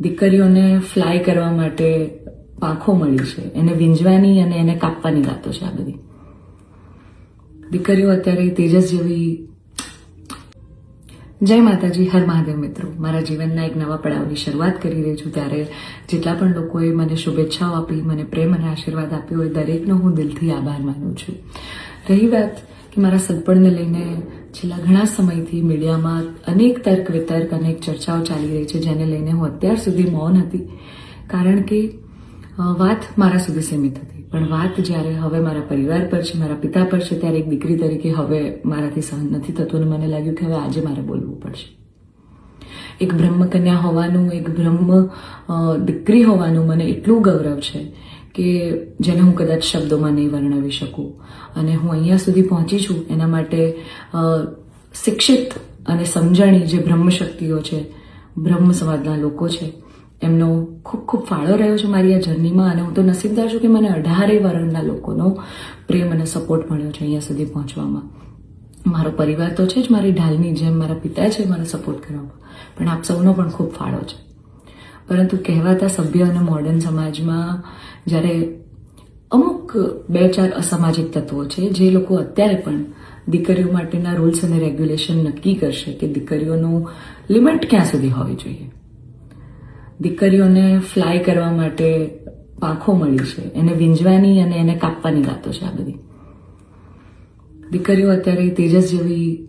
દીકરીઓને ફ્લાય કરવા માટે પાંખો મળી છે. એને વીંજવાની અને એને કાપવાની વાતો છે આ બધી. દીકરીઓ અત્યારે તેજસ જેવી જય માતાજી, હર મહાદેવ મિત્રો. મારા જીવનના એક નવા પડાવની શરૂઆત કરી રહી છું ત્યારે જેટલા પણ લોકોએ મને શુભેચ્છાઓ આપી, મને પ્રેમ અને આશીર્વાદ આપ્યો હોય દરેકનો હું દિલથી આભાર માનું છું. રહી વાત કે મારા સગપણને લઈને છેલ્લા ઘણા સમયથી મીડિયામાં અનેક તર્ક વિતર્ક, અનેક ચર્ચાઓ ચાલી રહી છે, જેને લઈને હું અત્યાર સુધી મૌન હતી. કારણ કે વાત મારા સુધી સીમિત હતી. પણ વાત જ્યારે હવે મારા પરિવાર પર છે, મારા પિતા પર છે, ત્યારે એક દીકરી તરીકે હવે મારાથી સહન નથી થતું અને મને લાગ્યું કે હવે આજે મારે બોલવું પડશે. એક બ્રહ્મકન્યા હોવાનું, એક બ્રહ્મ દીકરી હોવાનું મને એટલું ગૌરવ છે કે જેને હું કદાચ શબ્દોમાં નહીં વર્ણવી શકું. અને હું અહીંયા સુધી પહોંચી છું, એના માટે શિક્ષિત અને સમજણી જે બ્રહ્મશક્તિઓ છે બ્રહ્મ સમાજના લોકો છે, એમનો ખૂબ ખૂબ ફાળો રહ્યો છે મારી આ જર્નીમાં અને હું તો નસીબદાર છું કે મને અઢારે વર્ણના લોકોનો પ્રેમ અને સપોર્ટ મળ્યો છે અહીંયા સુધી પહોંચવામાં. મારો પરિવાર તો છે જ મારી ઢાલની જેમ, મારા પિતા છે મને સપોર્ટ કરવામાં પણ આપ સૌનો પણ ખૂબ ફાળો છે. પરંતુ કહેવાતા સભ્ય અને મોડર્ન સમાજમાં જ્યારે અમુક બે ચાર અસામાજિક તત્વો છે, જે લોકો અત્યારે પણ દીકરીઓ માટેના રૂલ્સ અને રેગ્યુલેશન નક્કી કરશે કે દીકરીઓનું લિમિટ ક્યાં સુધી હોવી જોઈએ. દીકરીઓને ફ્લાય કરવા માટે પાંખો મળી છે, એને વીંજવાની અને એને કાપવાની વાતો છે આ બધી. દીકરીઓ અત્યારે તેજસ જેવી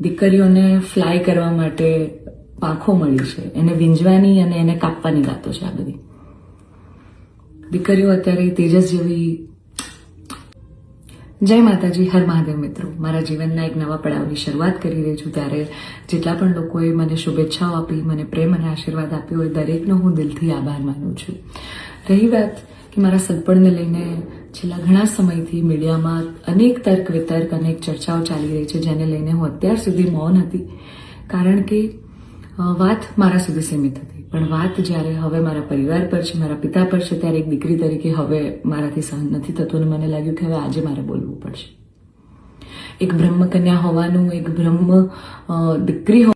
દીકરીઓને ફ્લાય કરવા માટે પાંખો મળી છે. એને વીંજવાની અને એને કાપવાની વાતો છે આ બધી. દીકરીઓ અત્યારે તેજસ જેવી જય માતાજી, હર મહાદેવ મિત્રો. મારા જીવનના એક નવા પડાવની શરૂઆત કરી રહી છું ત્યારે જેટલા પણ લોકોએ મને શુભેચ્છાઓ આપી, મને પ્રેમ અને આશીર્વાદ આપ્યો હોય, દરેકનો હું દિલથી આભાર માનું છું. રહી વાત કે મારા સગપણને લઈને છેલ્લા ઘણા સમયથી મીડિયામાં અનેક તર્ક વિતર્ક, અનેક ચર્ચાઓ ચાલી રહી છે, જેને લઈને હું અત્યાર સુધી મૌન હતી. કારણ કે વાત મારા સુધી સીમિત હતી. પણ વાત જ્યારે હવે મારા પરિવાર પર છે, મારા પિતા પર છે, ત્યારે એક દીકરી તરીકે હવે મારાથી સહન નથી થતું અને મને લાગ્યું કે હવે આજે મારે બોલવું પડશે. એક બ્રહ્મકન્યા હોવાનું, એક બ્રહ્મ દીકરી